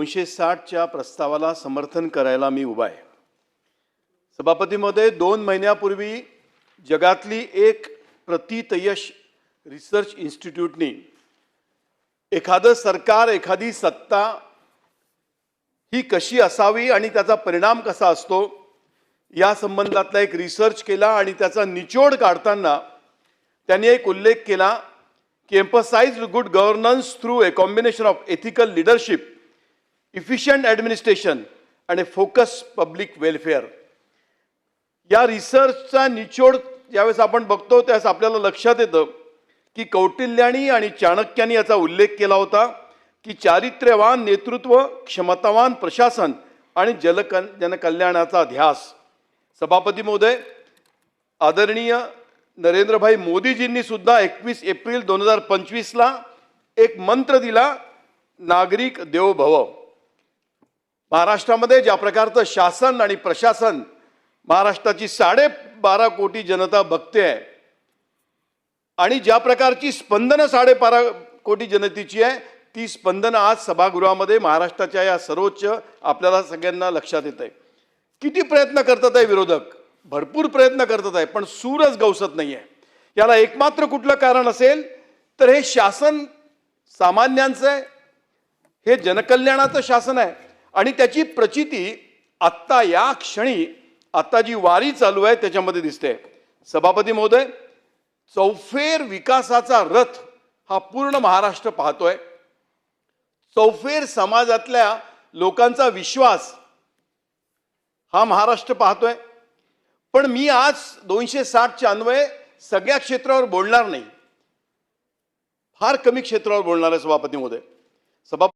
दोनशे साठच्या प्रस्तावाला समर्थन करायला मी उभा आहे. सभापतीमध्ये दोन महिन्यापूर्वी जगातली एक प्रतितयश रिसर्च इन्स्टिट्यूटनी एखादं सरकार एखादी सत्ता ही कशी असावी आणि त्याचा परिणाम कसा असतो या संबंधातला एक रिसर्च केला आणि त्याचा निचोड काढताना त्यांनी एक उल्लेख केला की emphasise good governance through a combination of ethical leadership efficient administration आणि फोकस पब्लिक वेलफेअर या रिसर्चचा निचोड ज्यावेळेस आपण बघतो त्यावेळेस आपल्याला लक्षात येतं की कौटिल्यानी आणि चाणक्यानी याचा उल्लेख केला होता की चारित्र्यवान नेतृत्व क्षमतावान प्रशासन आणि जलक जनकल्याणाचा ध्यास सभापती महोदय आदरणीय नरेंद्रभाई मोदीजींनी सुद्धा एकवीस एप्रिल दोन हजार पंचवीसला एक मंत्र दिला नागरिक देवभव. महाराष्ट्रामध्ये ज्या प्रकारचं शासन आणि प्रशासन महाराष्ट्राची साडेबारा कोटी जनता बघते आहे आणि ज्या प्रकारची स्पंदनं साडेबारा कोटी जनतेची आहे ती स्पंदनं आज सभागृहामध्ये महाराष्ट्राच्या या सर्वोच्च आपल्याला सगळ्यांना लक्षात येत आहे किती प्रयत्न करतात आहे विरोधक? भरपूर प्रयत्न करतात आहे पण सूरच गवसत नाही आहे याला एकमात्र कुठलं कारण असेल तर हे शासन सामान्यांचं आहे हे जनकल्याणाचं शासन आहे. आणि त्याची प्रचिती आत्ता या क्षणी आता जी वारी चालू आहे त्याच्यामध्ये दिसते. सभापती महोदय चौफेर विकासाचा रथ हा पूर्ण महाराष्ट्र पाहतोय. चौफेर समाजातल्या लोकांचा विश्वास हा महाराष्ट्र पाहतोय. पण मी आज दोनशे साठच्या अन्वये सगळ्या क्षेत्रावर बोलणार नाही. फार कमी क्षेत्रावर बोलणार आहे सभापती महोदय. सभा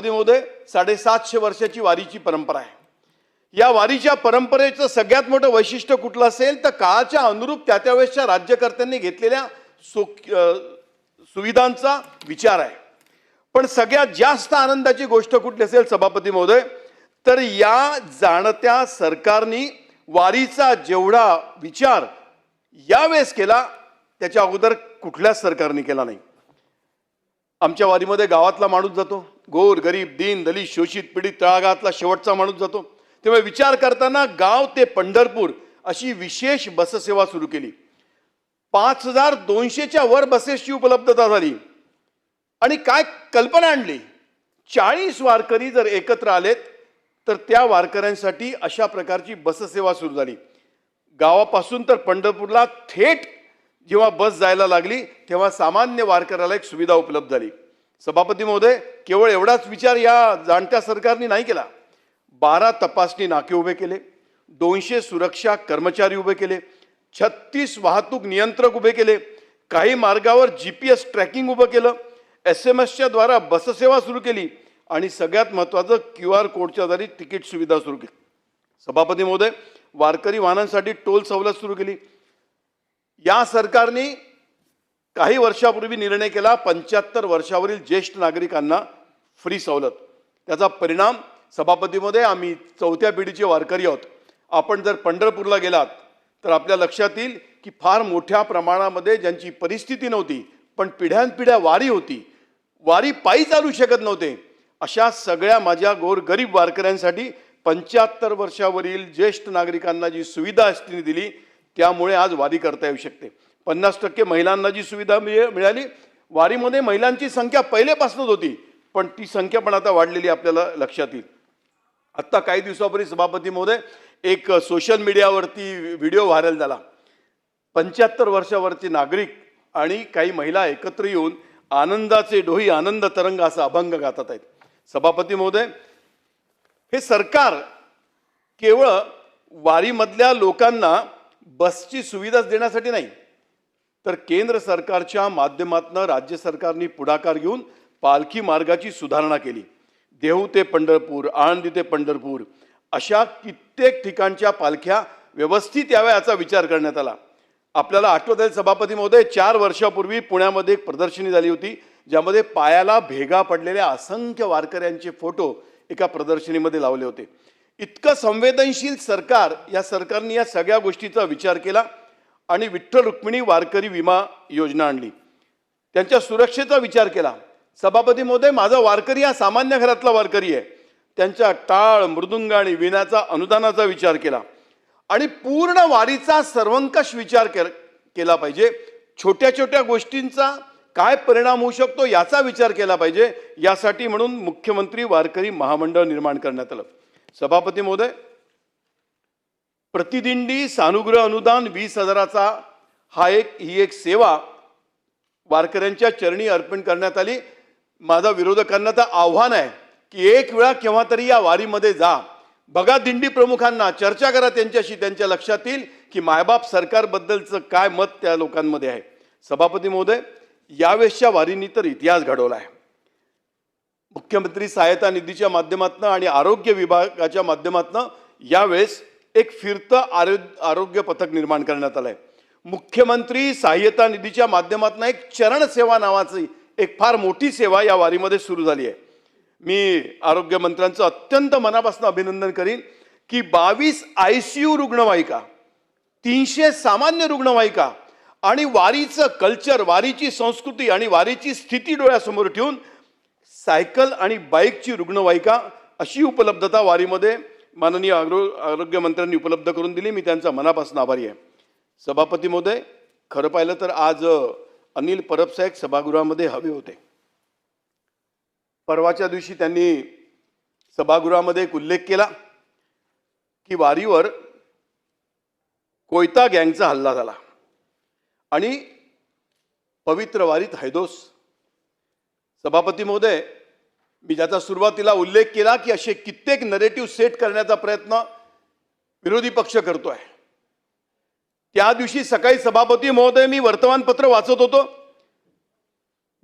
सभापती महोदय साडेसातशे वर्षाची वारीची परंपरा आहे. या वारीच्या परंपरेचं सगळ्यात मोठं वैशिष्ट्य कुठलं असेल तर काळाच्या अनुरूप त्या त्यावेळेसच्या राज्यकर्त्यांनी घेतलेल्या सु सुविधांचा विचार आहे. पण सगळ्यात जास्त आनंदाची गोष्ट कुठली असेल सभापती महोदय तर या जाणत्या सरकारनी वारीचा जेवढा विचार यावेळेस केला त्याच्या अगोदर कुठल्याच सरकारने केला नाही. आमच्या वारीमध्ये गावातला माणूस जातो. गोर गरीब दीन दलित शोषित पीडित तळागातला शेवटचा माणूस जातो. तेव्हा विचार करताना गाव ते पंढरपूर अशी विशेष बससेवा सुरू केली. पाच हजार दोनशेच्या वर बसेसची उपलब्धता झाली. आणि काय कल्पना आणली? चाळीस वारकरी जर एकत्र आलेत तर त्या वारकऱ्यांसाठी अशा प्रकारची बससेवा सुरू झाली. गावापासून तर पंढरपूरला थेट जेव्हा बस जायला लागली तेव्हा सामान्य वारकऱ्याला एक सुविधा उपलब्ध झाली. सभापती महोदय केवळ एवढाच विचार या जाणत्या सरकारने नाही केला. बारा तपासणी नाके उभे केले दोनशे सुरक्षा कर्मचारी उभे केले छत्तीस वाहतूक नियंत्रक उभे केले काही मार्गावर जी पी एस ट्रॅकिंग उभं केलं एस एम एसच्या द्वारा बससेवा सुरू केली आणि सगळ्यात महत्त्वाचं क्यू आर कोडच्या आधारित तिकीट सुविधा सुरू केली. सभापती महोदय वारकरी वाहनांसाठी टोल सवलत सुरू केली. या सरकारने काही वर्षापूर्वी निर्णय केला पंच्याहत्तर वर्षावरील ज्येष्ठ नागरिकांना फ्री सवलत. त्याचा परिणाम सभापतीमध्ये आम्ही चौथ्या पिढीचे वारकरी आहोत. आपण जर पंढरपूरला गेलात तर आपल्या लक्षात येईल की फार मोठ्या प्रमाणामध्ये ज्यांची परिस्थिती नव्हती पण पिढ्यानपिढ्या वारी होती. वारी पायी चालू शकत नव्हते. अशा सगळ्या माझ्या गोरगरीब वारकऱ्यांसाठी पंच्याहत्तर वर्षावरील ज्येष्ठ नागरिकांना जी सुविधा एसटीने दिली त्यामुळे आज वारी करता येऊ शकते. पन्नास टक्के महिलांना जी सुविधा मिळाली वारीमध्ये महिलांची संख्या पहिलेपासूनच होती पण ती संख्या पण आता वाढलेली आपल्याला लक्षात येईल. आत्ता काही दिवसापूर्वी सभापती महोदय एक सोशल मीडियावरती व्हिडिओ व्हायरल झाला. पंच्याहत्तर वर्षावरचे नागरिक आणि काही महिला एकत्र येऊन आनंदाचे डोही आनंद तरंग असा अभंग गातात आहेत. सभापती महोदय हे सरकार केवळ वारीमधल्या लोकांना बसची सुविधाच देण्यासाठी नाही तर केंद्र सरकारच्या माध्यमातून राज्य सरकारने पुढाकार घेऊन पालखी मार्गाची सुधारणा केली. देहू ते पंढरपूर आळंदी ते पंढरपूर अशा कित्येक ठिकाणच्या पालख्या व्यवस्थित याव्या याचा विचार करण्यात आला. आपल्याला आठवत आहे सभापती महोदय चार वर्षापूर्वी पुण्यामध्ये एक प्रदर्शनी झाली होती ज्यामध्ये पायाला भेगा पडलेल्या असंख्य वारकऱ्यांचे फोटो एका प्रदर्शनीमध्ये लावले होते. इतकं संवेदनशील सरकार या सरकारने या सगळ्या गोष्टीचा विचार केला. आणि विठ्ठल रुक्मिणी वारकरी विमा योजना आणली. त्यांच्या सुरक्षेचा विचार केला. सभापती महोदय माझा वारकरी हा सामान्य घरातला वारकरी आहे. त्यांच्या टाळ मृदुंग आणि विण्याचा अनुदानाचा विचार केला. आणि पूर्ण वारीचा सर्वंकष विचार के- केला पाहिजे. छोट्या छोट्या गोष्टींचा काय परिणाम होऊ शकतो याचा विचार केला पाहिजे. यासाठी म्हणून मुख्यमंत्री वारकरी महामंडळ निर्माण करण्यात आलं. सभापती महोदय प्रतिदिंडी सानुग्रह अनुदान वीस हजाराचा हा एक ही एक सेवा वारकऱ्यांच्या चरणी अर्पण करण्यात आली. माझा विरोधकांना तर आव्हान आहे की एक वेळा केव्हा तरी या वारीमध्ये जा. बघा दिंडी प्रमुखांना चर्चा करा त्यांच्याशी त्यांच्या लक्षात येईल की मायबाप सरकारबद्दलचं काय मत त्या लोकांमध्ये आहे. सभापती महोदय यावेळेसच्या वारीनी तर इतिहास घडवला आहे. मुख्यमंत्री सहायता निधीच्या माध्यमातून आणि आरोग्य विभागाच्या माध्यमातून यावेळेस एक फिरतं आरोग्य आरोग्य पथक निर्माण करण्यात आलं आहे मुख्यमंत्री सहाय्यता निधीच्या माध्यमातून एक चरण सेवा नावाची एक फार मोठी सेवा या वारीमध्ये सुरू झाली आहे. मी आरोग्यमंत्र्यांचं अत्यंत मनापासून अभिनंदन करीन की बावीस आय सी यू रुग्णवाहिका तीनशे सामान्य रुग्णवाहिका आणि वारीचं कल्चर वारीची संस्कृती आणि वारीची स्थिती डोळ्यासमोर ठेवून सायकल आणि बाईकची रुग्णवाहिका अशी उपलब्धता वारीमध्ये माननीय आरो आरोग्यमंत्र्यांनी उपलब्ध करून दिली. मी त्यांचा मनापासून आभारी आहे. सभापती महोदय खरं पाहिलं तर आज अनिल परबसाहेब सभागृहामध्ये हवे होते. परवाच्या दिवशी त्यांनी सभागृहामध्ये एक उल्लेख केला की वारीवर कोयता गँगचा हल्ला झाला आणि पवित्र वारीत हैदोस. सभापती महोदय मी ज्याचा सुरुवातीला उल्लेख केला की असे कित्येक नरेटिव्ह सेट करण्याचा प्रयत्न विरोधी पक्ष करतोय. त्या दिवशी सकाळी सभापती महोदय मी वर्तमानपत्र वाचत होतो.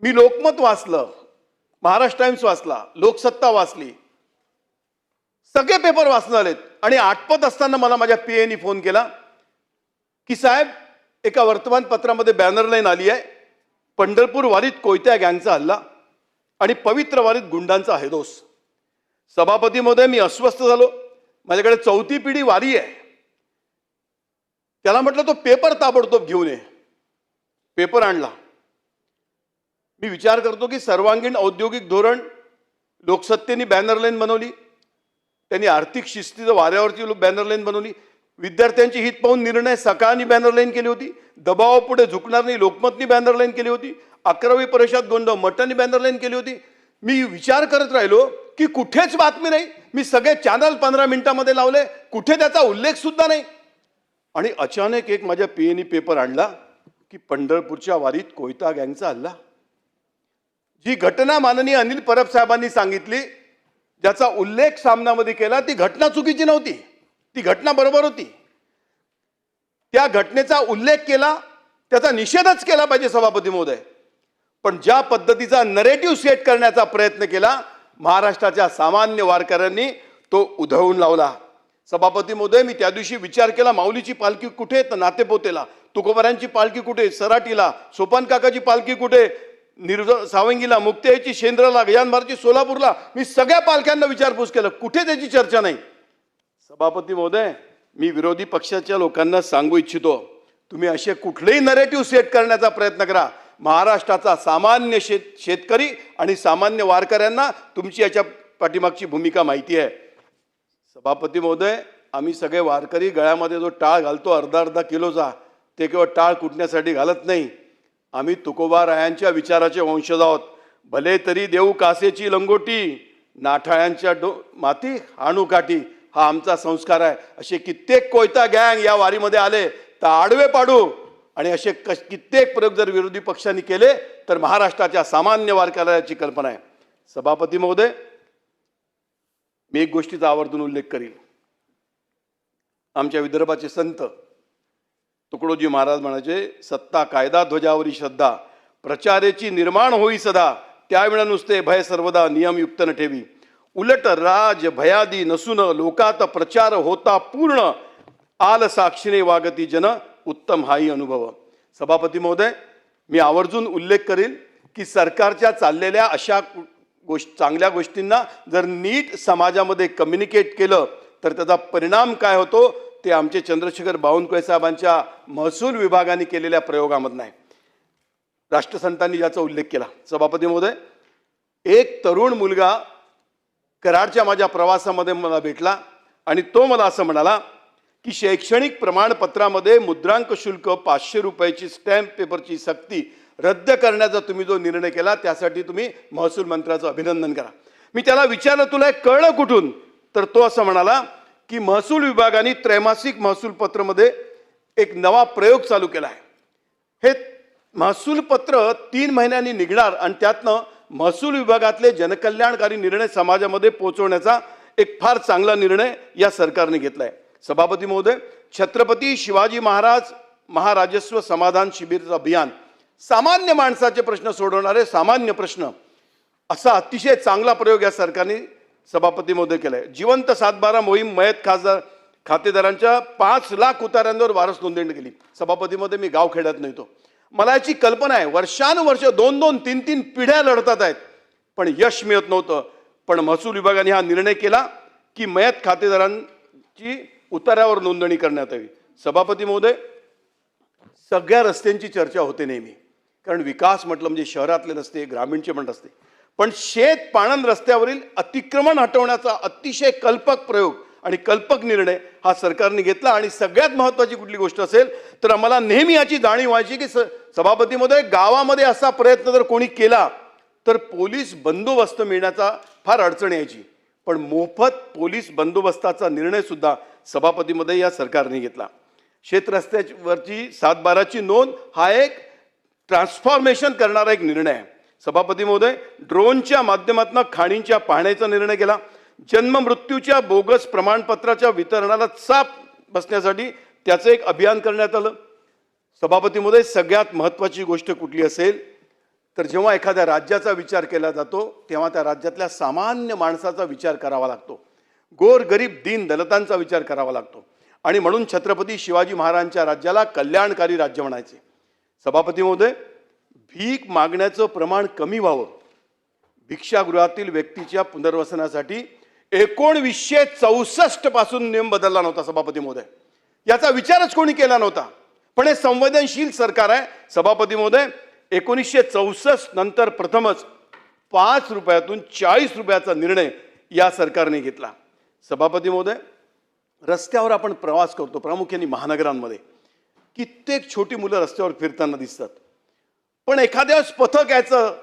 मी लोकमत वाचलं महाराष्ट्र टाइम्स वाचला लोकसत्ता वाचली. सगळे पेपर वाचणार आलेत आणि आठपत असताना मला माझ्या पी एनी फोन केला की साहेब एका वर्तमानपत्रामध्ये बॅनर लाईन आली आहे पंढरपूर वारीत कोयत्या गँगचा हल्ला. आणि पवित्र वारीत गुंडांचा आहे दोष. सभापतीमध्ये मी अस्वस्थ झालो. माझ्याकडे चौथी पिढी वारी आहे. त्याला म्हटलं तो पेपर ताबडतोब घेऊन ये. पेपर आणला. मी विचार करतो की सर्वांगीण औद्योगिक धोरण लोकसत्तेने बॅनर लाईन बनवली. त्यांनी आर्थिक शिस्तीचं वाऱ्यावरची बॅनर लाईन बनवली. विद्यार्थ्यांची हित पाहून निर्णय सकाळनी बॅनर लाईन केली होती. दबावापुढे झुकणार नाही लोकमतनी बॅनर लाईन केली होती. अकरावी परिषद गोंधळ मटन बॅनरलाईन केली होती. मी विचार करत राहिलो की कुठेच बातमी नाही. मी सगळे चॅनल पंधरा मिनिटामध्ये लावले. कुठे त्याचा उल्लेख सुद्धा नाही. आणि अचानक एक माझ्या पीएनी पेपर आणला की पंढरपूरच्या वारीत कोयता गँगचा हल्ला. जी घटना माननीय अनिल परब साहेबांनी सांगितली ज्याचा उल्लेख सामनामध्ये केला ती घटना चुकीची नव्हती. ती घटना बरोबर होती. त्या घटनेचा उल्लेख केला त्याचा निषेधच केला पाहिजे सभापती महोदय. पण ज्या पद्धतीचा नरेटिव्ह सेट करण्याचा प्रयत्न केला महाराष्ट्राच्या सामान्य वारकऱ्यांनी तो उधळून लावला. सभापती महोदय मी त्या दिवशी विचार केला माऊलीची पालखी कुठे? तर नातेपोतेला. तुकोबारांची पालखी कुठे? सराटीला. सोपान काकाची पालखी कुठे? निर्ज सावंगीला. मुक्तेची शेंद्रला गजानभारची सोलापूरला. मी सगळ्या पालख्यांना विचारपूस केलं. कुठे त्याची चर्चा नाही? सभापती महोदय मी विरोधी पक्षाच्या लोकांना सांगू इच्छितो. तुम्ही असे कुठलेही नरेटिव्ह सेट करण्याचा प्रयत्न करा. महाराष्ट्राचा सामान्य शेत शेतकरी आणि सामान्य वारकऱ्यांना तुमची याच्या पाठीमागची भूमिका माहिती आहे. सभापती महोदय आम्ही सगळे वारकरी गळ्यामध्ये जो टाळ घालतो अर्धा अर्धा किलोचा ते केवळ टाळ कुटण्यासाठी घालत नाही. आम्ही तुकोबा रायांच्या विचाराचे वंशज आहोत. भले तरी देऊ कासेची लंगोटी नाठाळ्यांच्या डो माती हाणूकाठी हा आमचा संस्कार आहे. असे कित्येक कोयता गँग या वारीमध्ये आले तर आडवे पाडू. आणि असे कश कित्येक प्रयोग जर विरोधी पक्षांनी केले तर महाराष्ट्राच्या सामान्य वारकऱ्याची कल्पना आहे. सभापती महोदय मी एक गोष्टीचा आवर्जून उल्लेख करील आमच्या विदर्भाचे संत तुकडोजी महाराज म्हणायचे सत्ता कायदा ध्वजावरी श्रद्धा प्रचारेची निर्माण होई सदा त्यावेळा नुसते भय सर्वदा नियमयुक्त न ठेवी. उलट राज भयादी नसून लोकात प्रचार होता पूर्ण आल साक्षीने वागती जन उत्तम हाही अनुभव. सभापती महोदय मी आवर्जून उल्लेख करील की सरकारच्या चाललेल्या अशा गोष्ट चांगल्या गोष्टींना जर नीट समाजामध्ये कम्युनिकेट केलं तर त्याचा परिणाम काय होतो ते आमचे चंद्रशेखर बावनकुळे साहेबांच्या महसूल विभागाने केलेल्या प्रयोगामधनं आहे. राष्ट्रसंतांनी याचा उल्लेख केला. सभापती महोदय एक तरुण मुलगा कराडच्या माझ्या प्रवासामध्ये मला भेटला आणि तो मला असं म्हणाला की शैक्षणिक प्रमाणपत्रामध्ये मुद्रांक शुल्क पाचशे रुपयाची स्टॅम्प पेपरची सक्ती रद्द करण्याचा तुम्ही जो निर्णय केला त्यासाठी तुम्ही महसूल मंत्र्याचं अभिनंदन करा. मी त्याला विचारलं तुला हे कळलं कुठून? तर तो असं म्हणाला की महसूल विभागाने त्रैमासिक महसूल पत्रमध्ये एक नवा प्रयोग चालू केला आहे. हे महसूल पत्र तीन महिन्यांनी निघणार आणि त्यातनं महसूल विभागातले जनकल्याणकारी निर्णय समाजामध्ये पोहोचवण्याचा एक फार चांगला निर्णय या सरकारने घेतला आहे सभापती महोदय छत्रपती शिवाजी महाराज महाराजस्व समाधान शिबिर अभियान. सामान्य माणसाचे प्रश्न सोडवणारे सामान्य प्रश्न असा अतिशय चांगला प्रयोग या सरकारने सभापती महोदय केलाय. जिवंत सातबारा मोहीम मयत खासदार खातेदारांच्या पाच लाख उतार्यांवर वारस नोंदणी केली. सभापतीमध्ये मी गाव खेड्यात नव्हतो मला याची कल्पना आहे वर्षानुवर्ष दोन दोन तीन तीन पिढ्या लढतात आहेत. पण यश मिळत नव्हतं. पण महसूल विभागाने हा निर्णय केला की मयत खातेदारांची उतारावर नोंदणी करण्यात यावी. सभापती महोदय सगळ्या रस्त्यांची चर्चा होते नेहमी. कारण विकास म्हटलं म्हणजे शहरातले रस्ते ग्रामीणचे पण रस्ते. पण शेत पाणंद रस्त्यावरील अतिक्रमण हटवण्याचा अतिशय कल्पक प्रयोग आणि कल्पक निर्णय हा सरकारने घेतला आणि सगळ्यात महत्त्वाची कुठली गोष्ट असेल तर आम्हाला नेहमी याची जाणीव व्हायची की स सभापतीमध्ये गावामध्ये असा प्रयत्न जर कोणी केला तर पोलीस बंदोबस्त मिळण्याचा फार अडचण यायची. पण मोफत पोलीस बंदोबस्ताचा निर्णयसुद्धा सभापतीमध्ये या सरकारने घेतला. शेत सातबाराची नोंद हा एक ट्रान्सफॉर्मेशन करणारा एक निर्णय. आहे सभापती महोदय ड्रोनच्या माध्यमातून खाणींच्या पाहण्याचा निर्णय केला. जन्म मृत्यूच्या बोगस प्रमाणपत्राच्या वितरणाला चाप बसण्यासाठी त्याचं एक अभियान करण्यात आलं. सभापती महोदय सगळ्यात महत्त्वाची गोष्ट कुठली असेल? तर जेव्हा एखाद्या राज्याचा विचार केला जातो तेव्हा त्या राज्यातल्या सामान्य माणसाचा विचार करावा लागतो. गोर गरीब दीन दलितांचा विचार करावा लागतो. आणि म्हणून छत्रपती शिवाजी महाराजांच्या राज्याला कल्याणकारी राज्य म्हणायचे. सभापती महोदय भीक मागण्याचं प्रमाण कमी व्हावं. भिक्षागृहातील व्यक्तीच्या पुनर्वसनासाठी एकोणवीसशे चौसष्टपासून नियम बदलला नव्हता सभापती महोदय. याचा विचारच कोणी केला नव्हता. पण हे संवेदनशील सरकार आहे. सभापती महोदय एकोणीसशे चौसष्ट नंतर प्रथमच पाच रुपयातून चाळीस रुपयाचा निर्णय या सरकारने घेतला. सभापती महोदय रस्त्यावर आपण प्रवास करतो प्रामुख्याने महानगरांमध्ये. कित्येक छोटी मुलं रस्त्यावर फिरताना दिसतात. पण एखाद्या पथक यायचं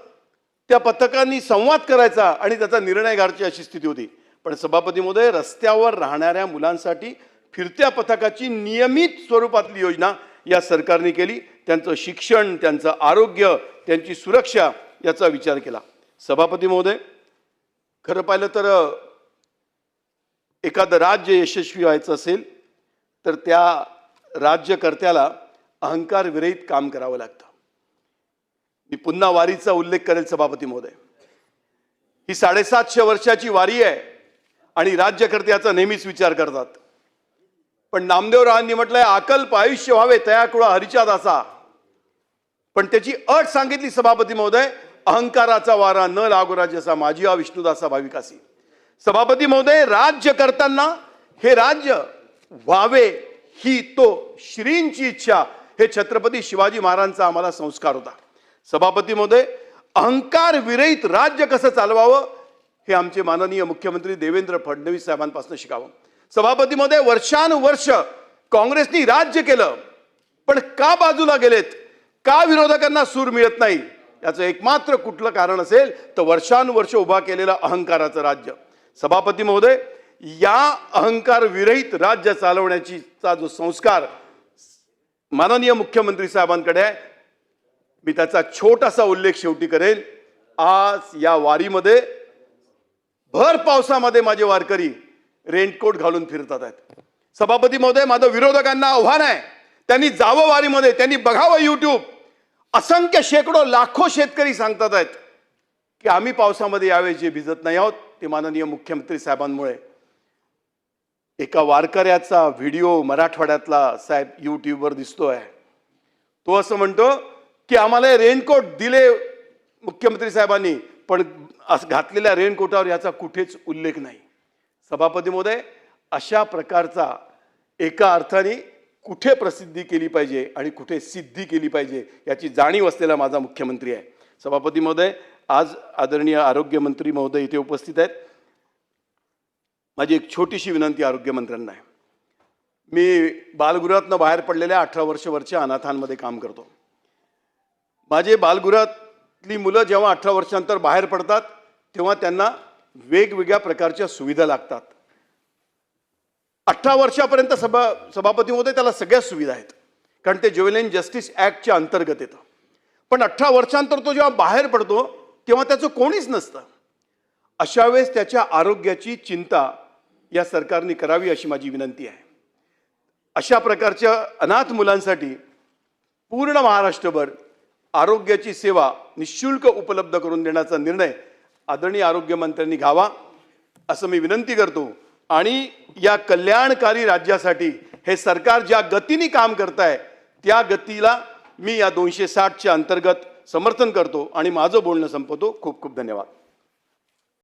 त्या पथकांनी संवाद करायचा आणि त्याचा निर्णय घ्यायची अशी स्थिती होती. पण सभापती महोदय रस्त्यावर राहणाऱ्या मुलांसाठी फिरत्या पथकाची नियमित स्वरूपातली योजना या सरकारने केली. त्यांचं शिक्षण त्यांचं आरोग्य त्यांची सुरक्षा याचा विचार केला. सभापती महोदय खरं पाहिलं तर एखादं राज्य यशस्वी व्हायचं असेल तर त्या राज्यकर्त्याला अहंकार विरहित काम करावं लागतं. मी पुन्हा वारीचा उल्लेख करेल सभापती महोदय. ही साडेसातशे वर्षाची वारी आहे आणि राज्यकर्त्याचा नेहमीच विचार करतात. पण नामदेवरावांनी म्हटलंय अकल्प आयुष्य व्हावे तयाकुळा हरिचा दासा. पण त्याची अट सांगितली सभापती महोदय अहंकाराचा वारा न लागो राज्याचा माझी हा विष्णुदासा भाविकासी. सभापती महोदय राज्य करताना हे राज्य व्हावे ही तो श्रींची इच्छा हे छत्रपती शिवाजी महाराजांचा आम्हाला संस्कार होता. सभापती महोदय अहंकार विरहित राज्य कसं चालवावं हे आमचे माननीय मुख्यमंत्री देवेंद्र फडणवीस साहेबांपासून शिकावं. सभापती महोदय वर्षानुवर्ष काँग्रेसनी राज्य केलं पण का बाजूला गेलेत? का विरोधकांना सूर मिळत नाही? याचं एकमात्र कुठलं कारण असेल तर वर्षानुवर्ष उभा केलेलं अहंकाराचं राज्य. सभापती महोदय या अहंकार विरहित राज्य चालवण्याचीचा जो संस्कार माननीय मुख्यमंत्री साहेबांकडे आहे मी त्याचा छोटासा उल्लेख शेवटी करेन आज या वारीमध्ये भर पावसामध्ये माझे वारकरी रेनकोट घालून फिरतात आहेत. सभापती महोदय माझं विरोधकांना आव्हान आहे त्यांनी जावं वारीमध्ये त्यांनी बघावं यूट्यूब असंख्य शेकडो लाखो शेतकरी सांगतात आहेत की आम्ही पावसामध्ये यावेळी जे भिजत नाही आहोत ते माननीय मुख्यमंत्री साहेबांमुळे. एका वारकऱ्याचा व्हिडिओ मराठवाड्यातला साहेब युट्यूबवर दिसतोय. तो असं म्हणतो की आम्हाला रेनकोट दिले मुख्यमंत्री साहेबांनी पण घातलेल्या रेनकोटावर याचा कुठेच उल्लेख नाही. सभापती महोदय अशा प्रकारचा एका अर्थाने कुठे प्रसिद्धी केली पाहिजे आणि कुठे सिद्धी केली पाहिजे याची जाणीव असलेला माझा मुख्यमंत्री आहे. सभापती महोदय आज आदरणीय आरोग्यमंत्री महोदय इथे उपस्थित आहेत. माझी एक छोटीशी विनंती आरोग्यमंत्र्यांना आहे. मी बालगृहातनं बाहेर पडलेल्या अठरा वर्षवरच्या अनाथांमध्ये काम करतो. माझे बालगृहातली मुलं जेव्हा अठरा वर्षांतर बाहेर पडतात तेव्हा त्यांना वेगवेगळ्या प्रकारच्या सुविधा लागतात. अठरा वर्षापर्यंत सभा सभापती होते त्याला सगळ्या सुविधा आहेत. कारण ते ज्युवेलियन जस्टिस ॲक्टच्या अंतर्गत येतं. पण अठरा वर्षांतर तो जेव्हा बाहेर पडतो तेव्हा त्याचं कोणीच नसतं. अशा वेळेस त्याच्या आरोग्याची चिंता या सरकारने करावी अशी माझी विनंती आहे. अशा प्रकारच्या अनाथ मुलांसाठी पूर्ण महाराष्ट्रभर आरोग्याची सेवा निशुल्क उपलब्ध करून देण्याचा निर्णय आदरणीय आरोग्यमंत्र्यांनी घ्यावा असं मी विनंती करतो. आणि या कल्याणकारी राज्यासाठी हे सरकार ज्या गतीने काम करत आहे त्या गतीला मी या दोनशे साठच्या अंतर्गत समर्थन करतो आणि माझं बोलणं संपवतो. खूप खूप धन्यवाद.